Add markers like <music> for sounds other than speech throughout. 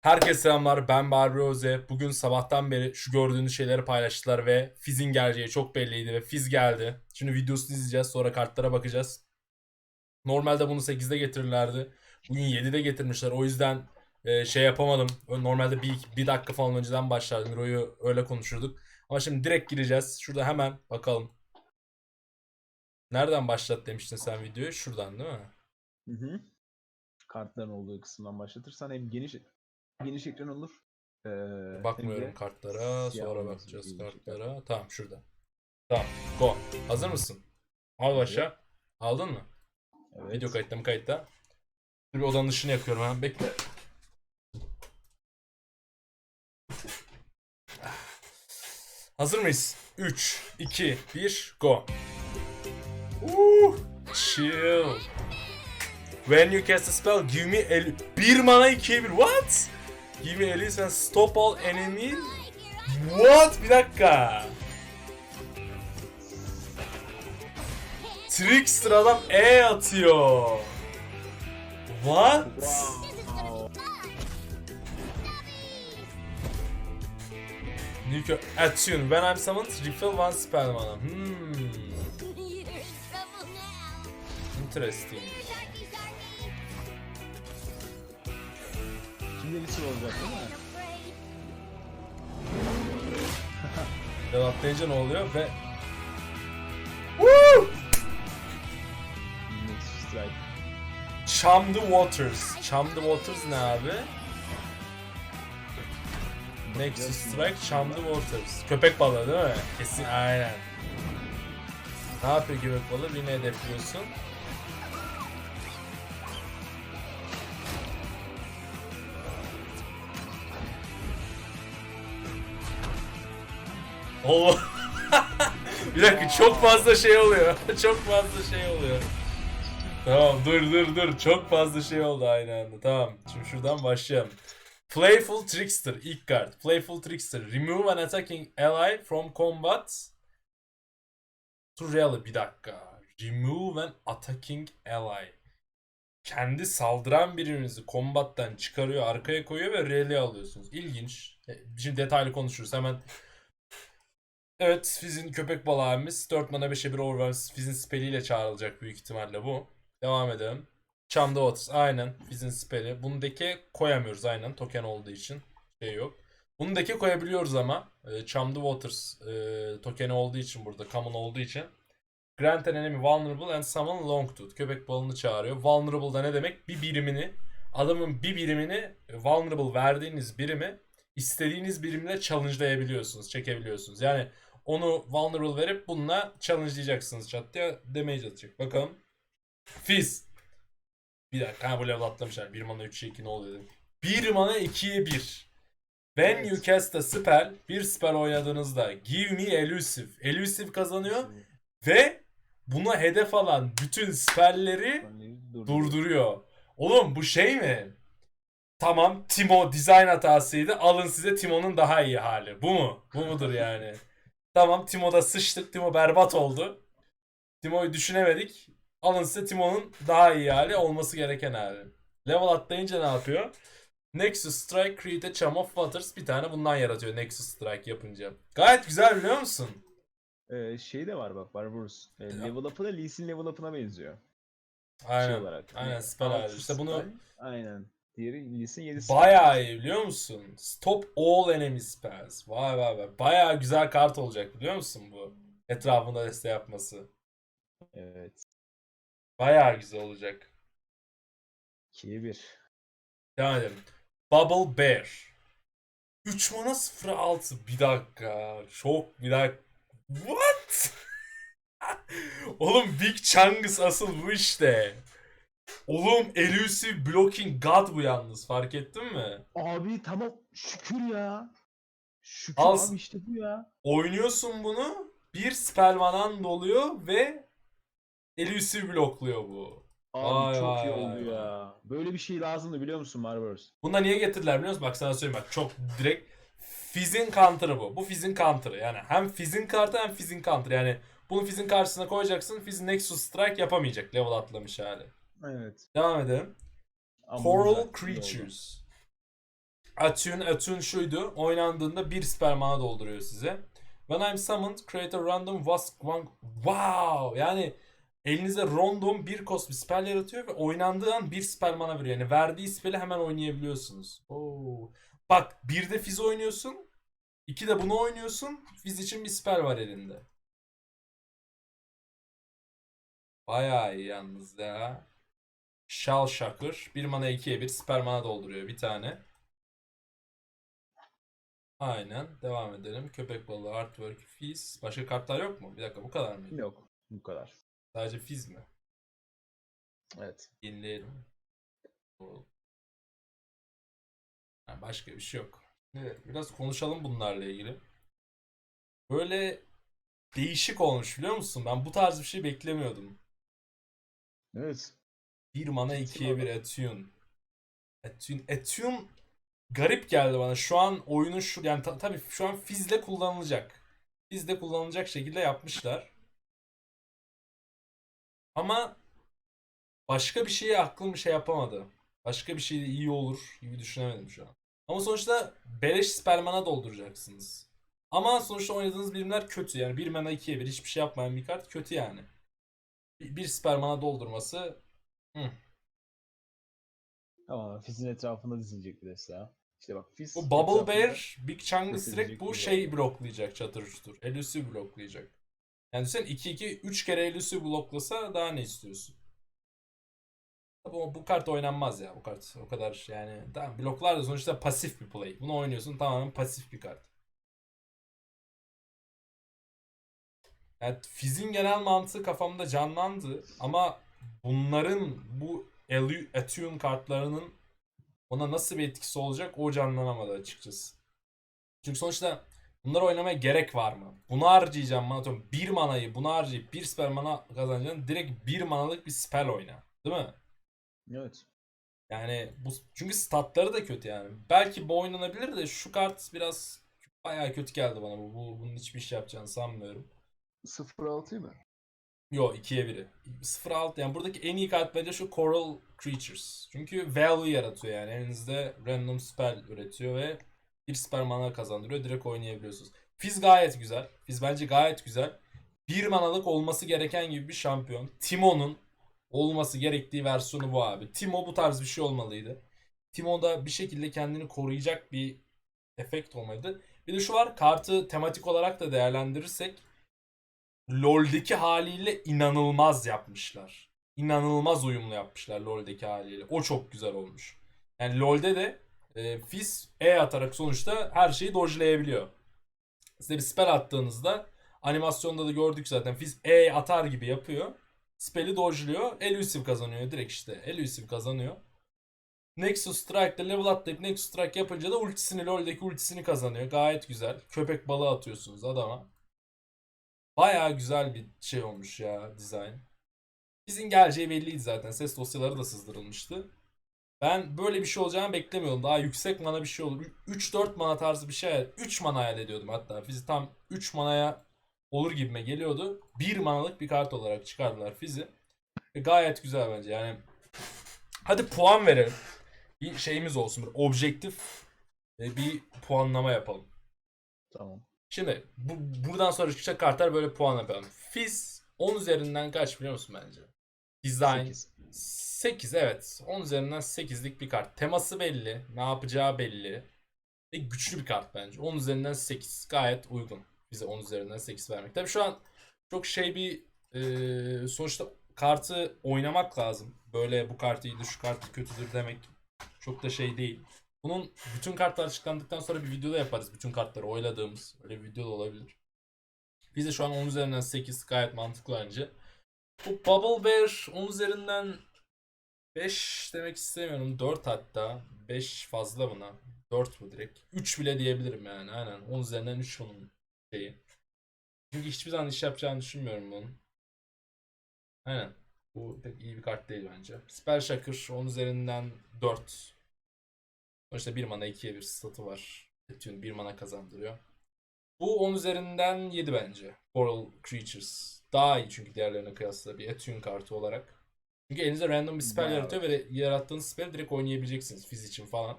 Herkese selamlar ben Barbie Rose. Bugün sabahtan beri şu gördüğünüz şeyleri paylaştılar ve Fizz'in geleceği çok belliydi ve Fizz geldi. Şimdi videosunu izleyeceğiz sonra kartlara bakacağız. Normalde bunu 8'de getirirlerdi. Bugün 7'de getirmişler o yüzden e, şey yapamadım. Normalde bir, bir dakika falan önceden başlardım. Miro'yu öyle konuşurduk. Ama şimdi direkt gireceğiz. Şurada hemen bakalım. Nereden başlat demiştin sen videoyu? Şuradan değil mi? Hı hı. Kartların olduğu kısımdan başlatırsan hem geniş geniş ekran olur. Ee, Bakmıyorum de kartlara. Sonra bakacağız bir kartlara. Tamam şurada. Tamam. Go. Hazır mısın? Al başa. Aldın mı? Evet. Video kayıtta mı kayıtta? Bir odanın ışığını yakıyorum hemen. Bekle. Hazır mıyız? 3, 2, 1, go. Uh, chill. When you cast a spell, give me el 1 mana 2'ye 1. What? Give me Elise and stop all enemy. What? Bir dakika. Trickster adam E atıyor. What? Nuke attune. When I'm summoned, refill one spell mana. Hmm. Interesting. Şimdi lisin olacak değil mi? <laughs> Atlayınca ne oluyor ve... Woo! Nexus Strike. Chum the Waters. Chum the Waters ne abi? Nexus Strike, Chum the Waters. Köpek balığı değil mi? Kesin aynen. Ne yapıyor köpek balığı? Birini hedefliyorsun. Oo. <laughs> bir dakika çok fazla şey oluyor. <laughs> çok fazla şey oluyor. Tamam dur dur dur. Çok fazla şey oldu aynı anda. Tamam. Şimdi şuradan başlayalım. Playful Trickster ilk kart. Playful Trickster. Remove an attacking ally from combat to rally. Bir dakika. Remove an attacking ally. Kendi saldıran birinizi kombattan çıkarıyor, arkaya koyuyor ve rally alıyorsunuz. İlginç. E, Şimdi detaylı konuşuruz. Hemen Evet, Fizz'in köpek balağımız 4 mana 5'e 1 overwhelm Fizz'in spelliyle çağrılacak büyük ihtimalle bu. Devam edelim. The Waters aynen Fizz'in spelli. Bunu deke koyamıyoruz aynen token olduğu için. Şey yok. Bunu deke koyabiliyoruz ama e, the Waters e, tokeni olduğu için burada common olduğu için. Grant an enemy vulnerable and summon long tooth. Köpek balığını çağırıyor. Vulnerable da ne demek? Bir birimini adamın bir birimini e, vulnerable verdiğiniz birimi istediğiniz birimle challenge'layabiliyorsunuz, çekebiliyorsunuz. Yani onu vulnerable verip bununla challenge'layacaksınız chat diye damage atacak. Bakalım. Fizz. Bir dakika ha bu level atlamışlar. 1 mana 3'e 2 ne oluyor dedim. 1 mana 2'ye 1. When Evet. you cast a spell, bir spell oynadığınızda give me elusive. Elusive kazanıyor ve buna hedef alan bütün spellleri durduruyor. Oğlum bu şey mi? Tamam Timo design hatasıydı. Alın size Timo'nun daha iyi hali. Bu mu? Bu mudur yani? Tamam Timo'da sıçtık. Timo berbat oldu. Timo'yu düşünemedik. Alın size Timo'nun daha iyi hali olması gereken hali. Level atlayınca ne yapıyor? Nexus Strike create a Chum of Waters bir tane bundan yaratıyor Nexus Strike yapınca. Gayet güzel biliyor musun? Ee, şey de var bak Barbaros. Ee, level up'ı da Lee Sin level up'ına benziyor. Aynen. Şey olarak. Aynen Hani spell. İşte bunu Aynen. Diğeri Sin 7 Bayağı iyi biliyor musun? Stop all enemy spells. Vay vay vay. Bayağı güzel kart olacak biliyor musun bu? Etrafında deste yapması. Evet. Bayağı güzel olacak. 2'ye 1. Devam edelim. Bubble Bear. 3 mana 06. Bir dakika. Çok bir dakika. What? <laughs> Oğlum Big Chungus asıl bu işte. Oğlum Elusive Blocking God bu yalnız. Fark ettin mi? Abi tamam şükür ya. Şükür Al- abi işte bu ya. oynuyorsun bunu. Bir spell manan doluyor ve elusive blokluyor bu. Abi Vay çok vay iyi oldu vay. ya. Böyle bir şey lazımdı biliyor musun Barbaros? Bunda niye getirdiler biliyor musun? Bak sana söyleyeyim bak çok direkt Fizz'in counter'ı bu. Bu Fizz'in counter'ı. Yani hem Fizz'in kartı hem Fizz'in counter'ı. Yani bunu Fizz'in karşısına koyacaksın. Fizz Nexus Strike yapamayacak level atlamış hali. Evet. Devam edelim. Ama Coral. Creatures. Attune, Attune şuydu. Oynandığında bir spermana dolduruyor size. When I'm summoned, create a random wask one... Wow! Yani elinize random bir cost bir spell yaratıyor ve oynandığı an bir spell mana veriyor. Yani verdiği spell'i hemen oynayabiliyorsunuz. Oo. Bak bir de Fizz oynuyorsun. iki de bunu oynuyorsun. Fizz için bir spell var elinde. Bayağı iyi yalnız ya. Shell Shocker. 1 mana 2'ye 1 spell mana dolduruyor bir tane. Aynen. Devam edelim. Köpek balığı, artwork, Fizz. Başka kartlar yok mu? Bir dakika bu kadar mı? Yok. Bu kadar. Sadece Fizz mi? Evet. Yenileyelim. Ha, başka bir şey yok. Evet, biraz konuşalım bunlarla ilgili. Böyle değişik olmuş biliyor musun? Ben bu tarz bir şey beklemiyordum. Evet. 1 mana Ciddi 2'ye mi 1 Attune. Attune, Attune garip geldi bana. Şu an oyunun şu yani ta- tabii şu an Fizz'le kullanılacak. Fizz'le kullanılacak şekilde yapmışlar. Ama başka bir şeye aklım bir şey yapamadı. Başka bir şey iyi olur gibi düşünemedim şu an. Ama sonuçta beleş spermana dolduracaksınız. Ama sonuçta oynadığınız birimler kötü. Yani 1 mana 2'ye 1 hiçbir şey yapmayan bir kart kötü yani. Bir, bir spermana doldurması hı. Ama Fizz'in etrafında dizilecek bir deste ya. İşte bak Fizz Bu Bubble Bear, Big Chungus direkt bu şey bloklayacak çatır çutur. Elusive bloklayacak. Yani sen 2-2 3 kere Elusive bloklasa daha ne istiyorsun? Bu, bu kart oynanmaz ya bu kart. O kadar yani tamam bloklar da sonuçta pasif bir play. Bunu oynuyorsun tamamen pasif bir kart. Yani Fizz'in genel mantığı kafamda canlandı ama bunların bu Attune kartlarının ona nasıl bir etkisi olacak o canlanamadı açıkçası. Çünkü sonuçta bunları oynamaya gerek var mı? Bunu harcayacağım bana atıyorum. Bir manayı bunu harcayıp bir spell mana kazanacaksın. Direkt bir manalık bir spell oyna. Değil mi? Evet. Yani bu çünkü statları da kötü yani. Belki bu oynanabilir de şu kart biraz bayağı kötü geldi bana bu. bu bunun hiçbir iş yapacağını sanmıyorum. 0-6 mı? Yo 2'ye 1'i. 0-6 yani buradaki en iyi kart bence şu Coral Creatures. Çünkü value yaratıyor yani. Elinizde random spell üretiyor ve bir spell mana kazandırıyor. Direkt oynayabiliyorsunuz. Fizz gayet güzel. Fizz bence gayet güzel. Bir manalık olması gereken gibi bir şampiyon. Timo'nun olması gerektiği versiyonu bu abi. Timo bu tarz bir şey olmalıydı. Timo da bir şekilde kendini koruyacak bir efekt olmalıydı. Bir de şu var kartı tematik olarak da değerlendirirsek LoL'deki haliyle inanılmaz yapmışlar. İnanılmaz uyumlu yapmışlar LoL'deki haliyle. O çok güzel olmuş. Yani LoL'de de e, Fizz E atarak sonuçta her şeyi dodge'layabiliyor. Size bir spell attığınızda animasyonda da gördük zaten Fizz E atar gibi yapıyor. Spell'i dodge'luyor. Elusive kazanıyor. Direkt işte Elusive kazanıyor. Nexus Strike'da level atlayıp Nexus Strike yapınca da ultisini LoL'deki ultisini kazanıyor. Gayet güzel. Köpek balığı atıyorsunuz adama. Bayağı güzel bir şey olmuş ya dizayn. Bizim geleceği belliydi zaten. Ses dosyaları da sızdırılmıştı. Ben böyle bir şey olacağını beklemiyordum. Daha yüksek mana bir şey olur. 3-4 mana tarzı bir şey. 3 mana hayal ediyordum hatta. Fizi tam 3 manaya olur gibime geliyordu. 1 manalık bir kart olarak çıkardılar Fizi. E, gayet güzel bence. Yani hadi puan verelim. Bir şeyimiz olsun. Bir objektif e, bir puanlama yapalım. Tamam. Şimdi bu, buradan sonra çıkacak kartlar böyle puan yapalım. Fizz 10 üzerinden kaç biliyor musun bence? Design 8. 8 evet. 10 üzerinden 8'lik bir kart. Teması belli. Ne yapacağı belli. Ve güçlü bir kart bence. 10 üzerinden 8. Gayet uygun. Bize 10 üzerinden 8 vermek. Tabii şu an çok şey bir e, sonuçta kartı oynamak lazım. Böyle bu kart iyidir, şu kart kötüdür demek çok da şey değil. Bunun bütün kartlar açıklandıktan sonra bir videoda yaparız. Bütün kartları oyladığımız. Öyle bir video da olabilir. Biz de şu an 10 üzerinden 8 gayet mantıklı bence. Bu Bubble Bear 10 üzerinden 5 demek istemiyorum. 4 hatta. 5 fazla buna. 4 bu direkt. 3 bile diyebilirim yani. Aynen. 10 üzerinden 3 bunun şeyi. Çünkü hiçbir zaman iş yapacağını düşünmüyorum bunun. Aynen. Bu pek iyi bir kart değil bence. Spell Shocker 10 üzerinden 4. Sonuçta 1 mana 2'ye bir statı var. Attune 1 mana kazandırıyor. Bu 10 üzerinden 7 bence. Coral Creatures. Daha iyi çünkü diğerlerine kıyasla bir Attune kartı olarak. Çünkü elinizde random bir spell Bayağı yaratıyor ve yarattığınız spell direkt oynayabileceksiniz fiz için falan.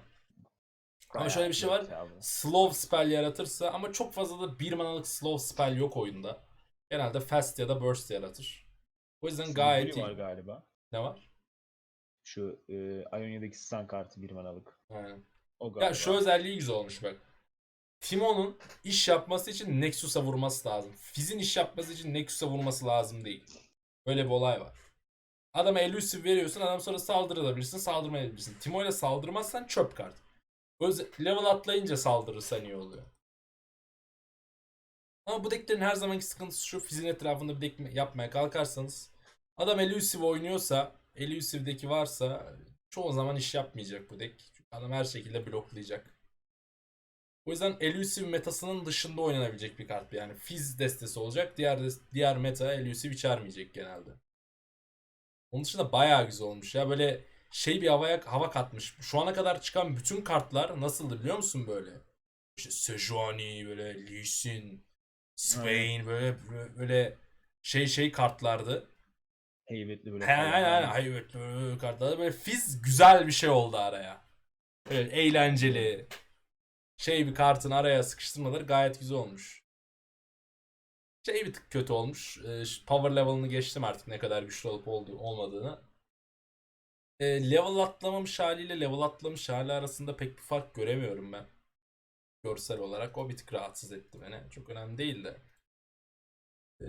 Ama şöyle bir şey var. Abi. Slow spell yaratırsa ama çok fazla da bir manalık slow spell yok oyunda. Genelde fast ya da burst yaratır. O yüzden gayet Silivri var iyi. galiba. Ne var? Şu e, Ionia'daki stun kartı bir manalık. Aynen. O galiba. Ya şu özelliği güzel olmuş bak. Timon'un iş yapması için Nexus'a vurması lazım. Fizz'in iş yapması için Nexus'a vurması lazım değil. Böyle bir olay var. Adama elusive veriyorsun adam sonra saldırabilirsin saldırmayabilirsin. Timo ile saldırmazsan çöp kart. Öz level atlayınca saldırırsan iyi oluyor. Ama bu decklerin her zamanki sıkıntısı şu. Fizz'in etrafında bir deck yapmaya kalkarsanız adam elusive oynuyorsa elusive'deki varsa çoğu zaman iş yapmayacak bu deck. Çünkü adam her şekilde bloklayacak. O yüzden elusive metasının dışında oynanabilecek bir kart. Yani Fizz destesi olacak. Diğer diğer meta elusive içermeyecek genelde. Onun dışında bayağı güzel olmuş ya. Böyle şey bir havaya hava katmış. Şu ana kadar çıkan bütün kartlar nasıldı biliyor musun böyle? İşte Sejuani böyle Lee Sin, Swain böyle böyle şey şey kartlardı. Heybetli böyle. He falan. he he he evet böyle kartlarda böyle Fizz güzel bir şey oldu araya. Böyle eğlenceli. Şey bir kartın araya sıkıştırmaları gayet güzel olmuş. Şey bir tık kötü olmuş. Ee, power level'ını geçtim artık ne kadar güçlü olup olduğu, olmadığını. Ee, level atlamamış haliyle level atlamış hali arasında pek bir fark göremiyorum ben. Görsel olarak o bir tık rahatsız etti beni. Çok önemli değil de. Ee,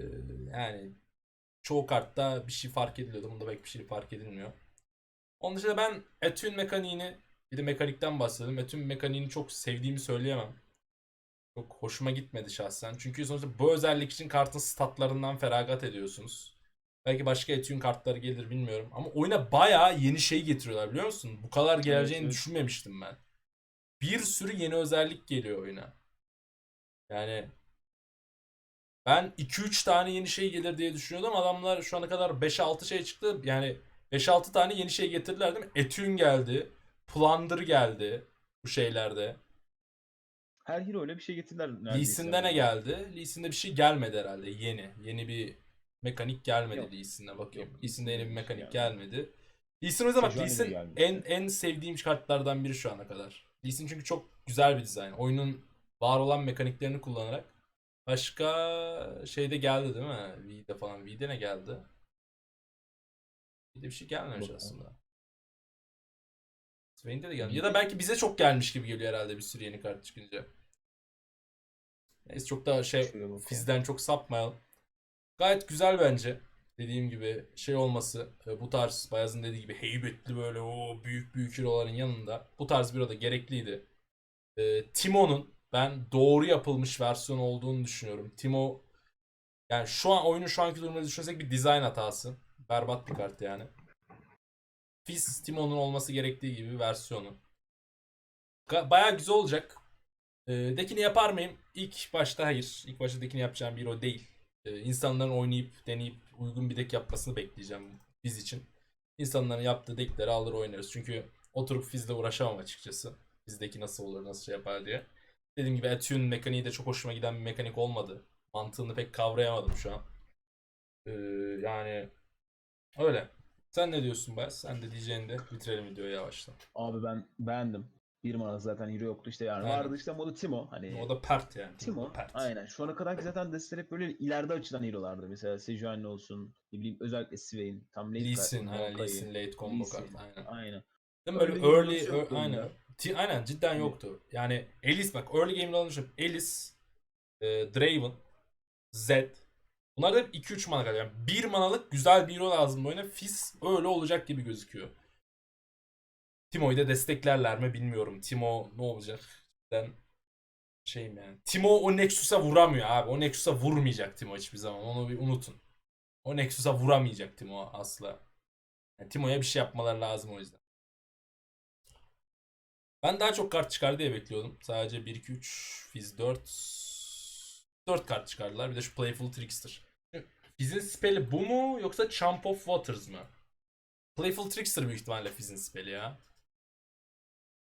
yani çoğu kartta bir şey fark ediliyordu. Bunda pek bir şey fark edilmiyor. Onun dışında ben Etune mekaniğini bir de mekanikten bahsedelim. Etune mekaniğini çok sevdiğimi söyleyemem. Çok hoşuma gitmedi şahsen. Çünkü sonuçta bu özellik için kartın statlarından feragat ediyorsunuz. Belki başka Etune kartları gelir bilmiyorum. Ama oyuna bayağı yeni şey getiriyorlar biliyor musun? Bu kadar geleceğini evet. düşünmemiştim ben. Bir sürü yeni özellik geliyor oyuna. Yani ben 2-3 tane yeni şey gelir diye düşünüyordum. Adamlar şu ana kadar 5-6 şey çıktı. Yani 5-6 tane yeni şey getirdiler değil mi? Etune geldi. Plunder geldi bu şeylerde. Her hero öyle bir şey getirdiler. Lee Sin'de ne geldi? Lee Sin'de bir şey gelmedi herhalde yeni. Yeni bir mekanik gelmedi Yok. Lee bakıyorum. Yok, Lee Sin'de yeni bir mekanik gelmedi. gelmedi. Lee Sin o yüzden bak Lee Sin en, en sevdiğim kartlardan biri şu ana kadar. Lee Sin çünkü çok güzel bir dizayn. Oyunun var olan mekaniklerini kullanarak. Başka şeyde geldi değil mi? V'de falan. V'de ne geldi? V'de bir şey gelmemiş Bakalım. aslında. Swain'de de geldi. Ya da belki bize çok gelmiş gibi geliyor herhalde bir sürü yeni kart çıkınca. Neyse çok daha şey. Fiz'den çok sapmayalım. Gayet güzel bence. Dediğim gibi şey olması e, bu tarz Bayaz'ın dediği gibi heybetli böyle o büyük büyük hero'ların yanında bu tarz bir da gerekliydi. E, Timo'nun ben doğru yapılmış versiyon olduğunu düşünüyorum. Timo yani şu an oyunun şu anki durumunu düşünsek bir dizayn hatası. Berbat bir kart yani. Fizz Timo'nun olması gerektiği gibi versiyonu. Bayağı güzel olacak. E, dekini yapar mıyım? İlk başta hayır. İlk başta dekini yapacağım bir o değil. E, insanların oynayıp deneyip uygun bir deck yapmasını bekleyeceğim biz için. İnsanların yaptığı deckleri alır oynarız. Çünkü oturup Fizz'le uğraşamam açıkçası. Fizz'deki nasıl olur, nasıl şey yapar diye. Dediğim gibi Attune mekaniği de çok hoşuma giden bir mekanik olmadı. Mantığını pek kavrayamadım şu an. E, yani öyle. Sen ne diyorsun Bayas? Sen de diyeceğini de bitirelim videoyu yavaştan. Abi ben beğendim. Bir mana zaten hero yoktu işte yani. Aynen. Vardı işte modu Timo. Hani O da pert yani. Timo. Pert. Aynen. Şu ana kadar zaten desteler hep böyle ileride açılan hero'lardı. Mesela Sejuani olsun. Ne bileyim özellikle Swain. Tam late Lee Sin, aynen Lee. Sin late combo Lee Sin. kart aynen. Aynen. Değil mi? Böyle Early game'de early, nasıl yoktu ear- aynen. oyunda? Ti- aynen cidden Hani- yoktu. Yani Elis bak early game'de almışım. Elis, e, Draven, Zed. Bunlar da hep 2-3 mana kalıyor. Yani 1 manalık güzel bir hero lazım bu oyuna. Fizz öyle olacak gibi gözüküyor. Timo'yu da desteklerler mi bilmiyorum. Timo ne olacak? Ben şeyim yani. Timo o Nexus'a vuramıyor abi. O Nexus'a vurmayacak Timo hiçbir zaman. Onu bir unutun. O Nexus'a vuramayacak Timo asla. Yani Timo'ya bir şey yapmaları lazım o yüzden. Ben daha çok kart çıkar diye bekliyordum. Sadece 1 2 3 Fizz 4 4 kart çıkardılar. Bir de şu Playful Trickster. Fizz'in spell'i bu mu yoksa Champ of Waters mı? Playful Trickster büyük ihtimalle Fizz'in spell'i ya.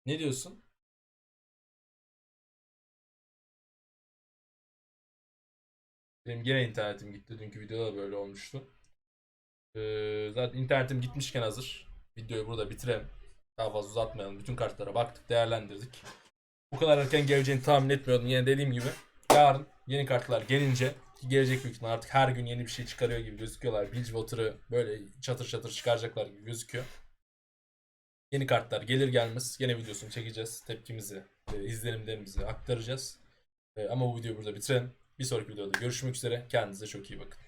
Ne diyorsun? Benim gene internetim gitti. Dünkü videoda da böyle olmuştu. Ee, zaten internetim gitmişken hazır. Videoyu burada bitirelim. Daha fazla uzatmayalım. Bütün kartlara baktık, değerlendirdik. Bu kadar erken geleceğini tahmin etmiyordum. Yine dediğim gibi yarın yeni kartlar gelince ki gelecek büyük ihtimalle artık her gün yeni bir şey çıkarıyor gibi gözüküyorlar. Bridgewater'ı böyle çatır çatır çıkaracaklar gibi gözüküyor. Yeni kartlar gelir gelmez gene videosunu çekeceğiz. Tepkimizi, e, izlenimlerimizi aktaracağız. E, ama bu videoyu burada bitirelim. Bir sonraki videoda görüşmek üzere. Kendinize çok iyi bakın.